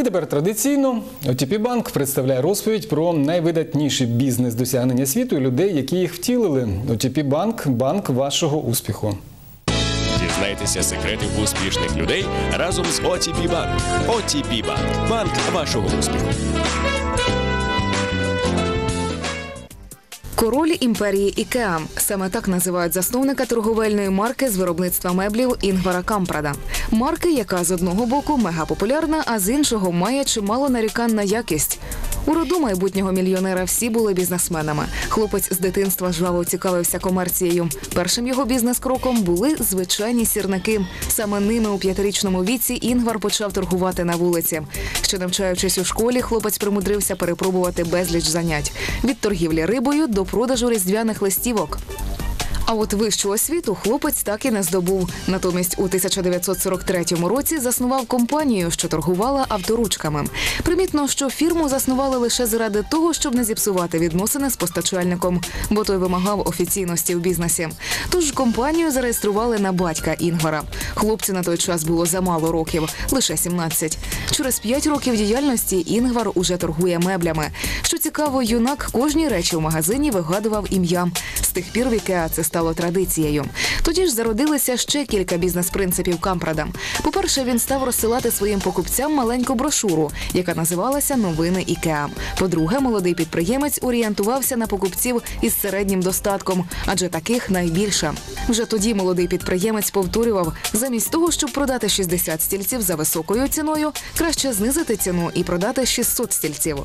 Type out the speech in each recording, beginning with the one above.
І тепер традиційно OTP Банк представляє розповідь про найвидатніші бізнес-досягнення світу і людей, які їх втілили. OTP Банк – банк вашого успіху. Дізнайтеся секрети успішних людей разом з OTP Bank. OTP Bank. банк вашого успіху. Король імперії Ікеа саме так називають засновника торговельної марки з виробництва меблів Інгвара Кампрада. Марки, яка з одного боку мегапопулярна, а з іншого має чимало нарікань на якість. У роду майбутнього мільйонера всі були бізнесменами. Хлопець з дитинства жваво цікавився комерцією. Першим його бізнес-кроком були звичайні сірники. Саме ними у п'ятирічному віці Інгвар почав торгувати на вулиці. Ще навчаючись у школі, хлопець примудрився перепробувати безліч занять від торгівлі рибою до продажу різдвяних листівок. А от вищу освіту хлопець так і не здобув. Натомість у 1943 році заснував компанію, що торгувала авторучками. Примітно, що фірму заснували лише заради того, щоб не зіпсувати відносини з постачальником, бо той вимагав офіційності в бізнесі. Тож компанію зареєстрували на батька Інгвара. Хлопцю на той час було замало років, лише 17. Через 5 років діяльності Інгвар уже торгує меблями. Що цікаво, юнак кожній речі в магазині вигадував ім'я. З тих пір в Ікеа це стало традицією. Тоді ж зародилися ще кілька бізнес-принципів Кампрада. По-перше, він став розсилати своїм покупцям маленьку брошуру, яка називалася Новини Ікеа. По-друге, молодий підприємець орієнтувався на покупців із середнім достатком, адже таких найбільше. Вже тоді молодий підприємець повторював, замість того, щоб продати 60 стільців за високою ціною, краще знизити ціну і продати 600 стільців.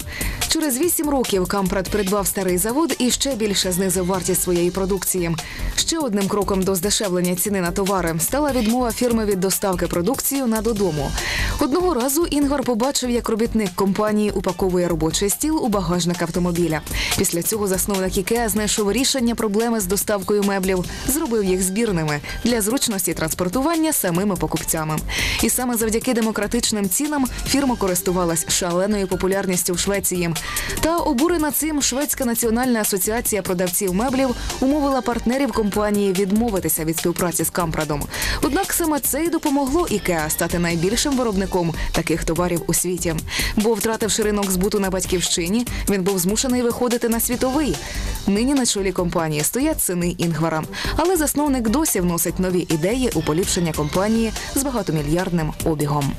Через 8 років Кампрад придбав старий завод і ще більше знизив вартість своєї продукції. Ще одним кроком до здешевлення ціни на товари стала відмова фірми від доставки продукції на додому. Одного разу Інгвар побачив, як робітник компанії упаковує робочий стіл у багажник автомобіля. Після цього засновник Ікеа знайшов рішення проблеми з доставкою меблів, зробив їх збірними для зручності транспортування самими покупцями. І саме завдяки демократичним цінам фірма користувалась шаленою популярністю в Швеції. Та обурена цим Шведська національна асоціація продавців меблів умовила партнерів компанії відмовитися від співпраці з Кампрадом. Однак саме це й допомогло Ікеа стати найбільшим виробником таких товарів у світі. Бо, втративши ринок збуту на батьківщині, він був змушений виходити на світовий. Нині на чолі компанії стоять сини Інгвара. Але засновник досі вносить нові ідеї у поліпшення компанії з багатомільярдним обігом.